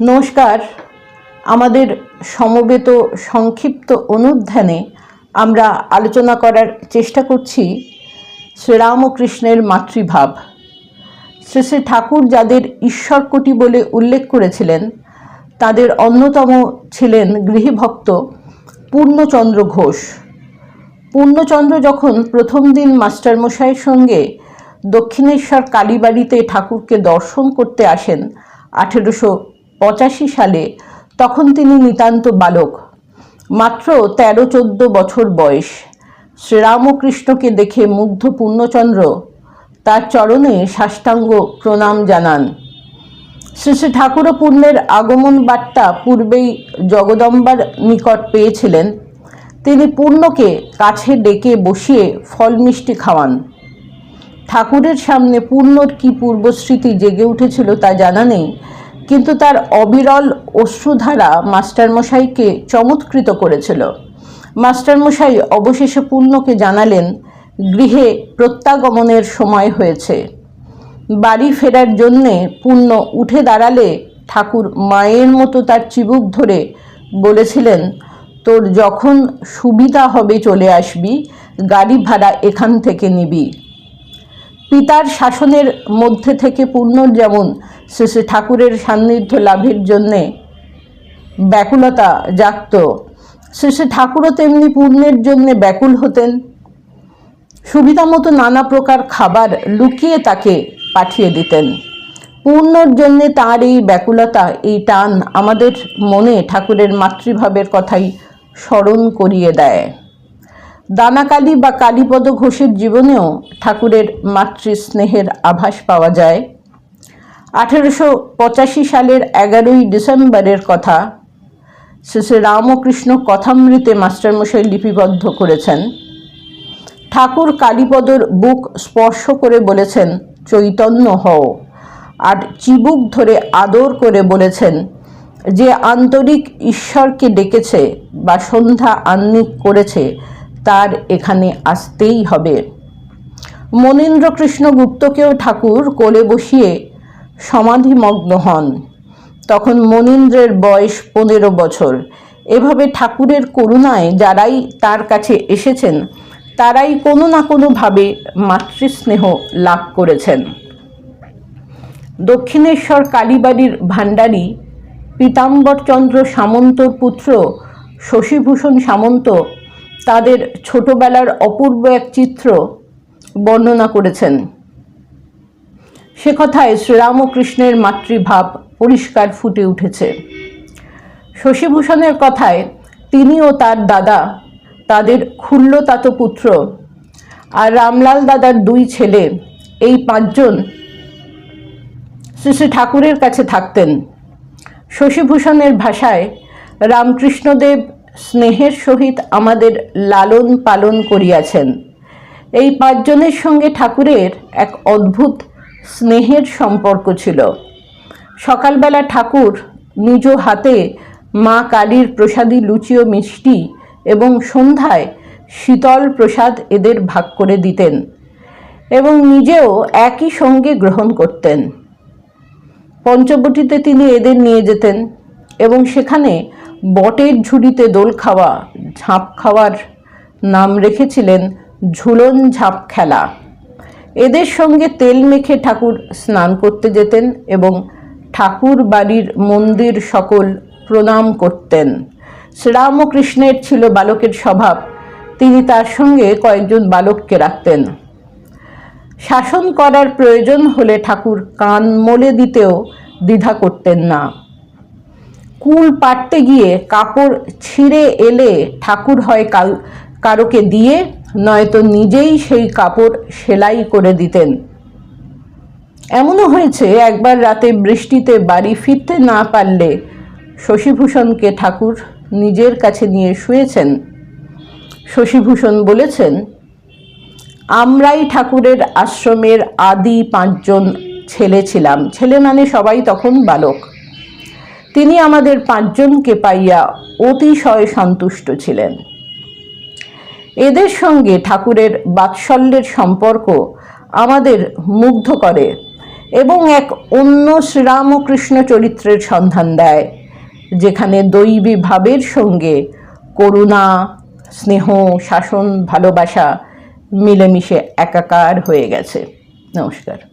নমস্কার। আমাদের সমবেত সংক্ষিপ্ত অনুধ্যানে আমরা আলোচনা করার চেষ্টা করছি শ্রীরামকৃষ্ণের মাতৃভাব। শ্রী শ্রী ঠাকুর যাদের ঈশ্বরকোটি বলে উল্লেখ করেছিলেন, তাদের অন্যতম ছিলেন গৃহভক্ত পূর্ণচন্দ্র ঘোষ। পূর্ণচন্দ্র যখন প্রথম দিন মাস্টারমশাইয়ের সঙ্গে দক্ষিণেশ্বর কালীবাড়িতে ঠাকুরকে দর্শন করতে আসেন আঠেরোশো পঁচাশি সালে তখন তিনি নিতান্ত বালক। মাত্র তেরো চোদ্দ বছর বয়স। শ্রীরামকৃষ্ণকে দেখে মুগ্ধ পূর্ণচন্দ্র তার চরণে সাষ্টাঙ্গ প্রণাম জানান। শ্রী শ্রী ঠাকুর পূর্ণের আগমন বার্তা পূর্বেই জগদম্বার নিকট পেয়েছিলেন। তিনি পূর্ণকে কাছে ডেকে বসিয়ে ফল মিষ্টি খাওয়ান। ঠাকুরের সামনে পূর্ণর কি পূর্বস্মৃতি জেগে উঠেছিল তা জানা নেই, কিন্তু তার অবিরল অশ্রুধারা মাস্টারমশাইকে চমৎকৃত করেছিল। মাস্টারমশাই অবশেষে পূর্ণকে জানালেন, গৃহে প্রত্যাগমনের সময় হয়েছে। বাড়ি ফেরার জন্যে পূর্ণ উঠে দাঁড়ালে ঠাকুর মায়ের মতো তার চিবুক ধরে বলেছিলেন, তোর যখন সুবিধা হবে চলে আসবি, গাড়ি ভাড়া এখান থেকে নিবি। পিতার শাসনের মধ্যে থেকে পূর্ণ যেমন শ্রী শ্রী ঠাকুরের সান্নিধ্য লাভের জন্যে ব্যাকুলতা জাগত, শ্রী শ্রী ঠাকুরও তেমনি পূর্ণের জন্যে ব্যাকুল হতেন। সুবিধা মতো নানা প্রকার খাবার লুকিয়ে তাকে পাঠিয়ে দিতেন। পূর্ণর জন্যে তার এই ব্যাকুলতা, এই টান আমাদের মনে ঠাকুরের মাতৃভাবের কথাই স্মরণ করিয়ে দেয়। দানাকালী বা কালীপদ ঘোষের জীবনেও ঠাকুরের মাতৃস্নেহের আভাস পাওয়া যায়। আঠেরোশো পঁচাশি সালের এগারোই ডিসেম্বরের কথা শ্রী শ্রী রামকৃষ্ণ কথামৃতে মাস্টারমশাই লিপিবদ্ধ করেছেন। ঠাকুর কালীপদর বুক স্পর্শ করে বলেছেন, চৈতন্য হও। আর চিবুক ধরে আদর করে বলেছেন, যে আন্তরিক ঈশ্বরকে ডেকেছে বা সন্ধ্যা আহ্নিক করেছে তার এখানে আসতেই হবে। মনীন্দ্র কৃষ্ণ গুপ্তকেও ঠাকুর কোলে বসিয়ে সমাধিমগ্ন হন। তখন মনীন্দ্রের বয়স পনেরো বছর। এভাবে ঠাকুরের করুণায় যারাই তার কাছে এসেছেন, তারাই কোনো না কোনোভাবে মাতৃস্নেহ লাভ করেছেন। দক্ষিণেশ্বর কালীবাড়ির ভাণ্ডারী পীতাম্বরচন্দ্র সামন্তর পুত্র শশীভূষণ সামন্ত তাদের ছোটবেলার অপূর্ব এক চিত্র বর্ণনা করেছেন। সে কথায় শ্রীরামকৃষ্ণের মাতৃভাব পরিষ্কার ফুটে উঠেছে। শশীভূষণের কথায় তিনি ও তার দাদা, তাদের ক্ষুল্লতাত পুত্র আর রামলাল দাদার দুই ছেলে, এই পাঁচজন শ্রী শ্রী ঠাকুরের কাছে থাকতেন। শশীভূষণের ভাষায় রামকৃষ্ণদেব স্নেহের সহিত আমাদের লালন পালন করিয়াছেন। এই পাঁচজনের সঙ্গে ঠাকুরের এক অদ্ভুত স্নেহের সম্পর্ক ছিল। সকালবেলা ঠাকুর নিজ হাতে মা কালীর প্রসাদী লুচি ও মিষ্টি এবং সন্ধ্যায় শীতল প্রসাদ এদের ভাগ করে দিতেন এবং নিজেও একই সঙ্গে গ্রহণ করতেন। পঞ্চবটিতে তিনি এদের নিয়ে যেতেন এবং সেখানে বটের ঝুড়িতে দোল খাওয়া, ঝাঁপ খাওয়ার নাম রেখেছিলেন ঝুলন ঝাঁপ খেলা। এদের সঙ্গে তেল মেখে ঠাকুর স্নান করতে যেতেন এবং ঠাকুর বাড়ির মন্দির সকল প্রণাম করতেন। শ্রীরামকৃষ্ণের ছিল বালকের স্বভাব। তিনি তার সঙ্গে কয়েকজন বালককে রাখতেন। শাসন করার প্রয়োজন হলে ঠাকুর কান মলে দিতেও দ্বিধা করতেন না। কুল পাটতে গিয়ে কাপড় ছিঁড়ে এলে ঠাকুর হয় কাল, কারোকে দিয়ে, নয়তো নিজেই সেই কাপড় সেলাই করে দিতেন। এমনও হয়েছে, একবার রাতে বৃষ্টিতে বাড়ি ফিরতে না পারলে শশীভূষণকে ঠাকুর নিজের কাছে নিয়ে শুয়েছেন। শশীভূষণ বলেছেন, আমরাই ঠাকুরের আশ্রমের আদি পাঁচজন ছেলে ছিলাম। ছেলে মানে সবাই তখন বালক। তিনি আমাদের পাঁচজনকে পাইয়া অতিশয় সন্তুষ্ট ছিলেন। এদের সঙ্গে ঠাকুরের বাৎসল্যের সম্পর্ক আমাদের মুগ্ধ করে এবং এক অন্য শ্রীরামকৃষ্ণ চরিত্রের সন্ধান দেয়, যেখানে দৈবী ভাবের সঙ্গে করুণা, স্নেহ, শাসন, ভালোবাসা মিলেমিশে একাকার হয়ে গেছে। নমস্কার।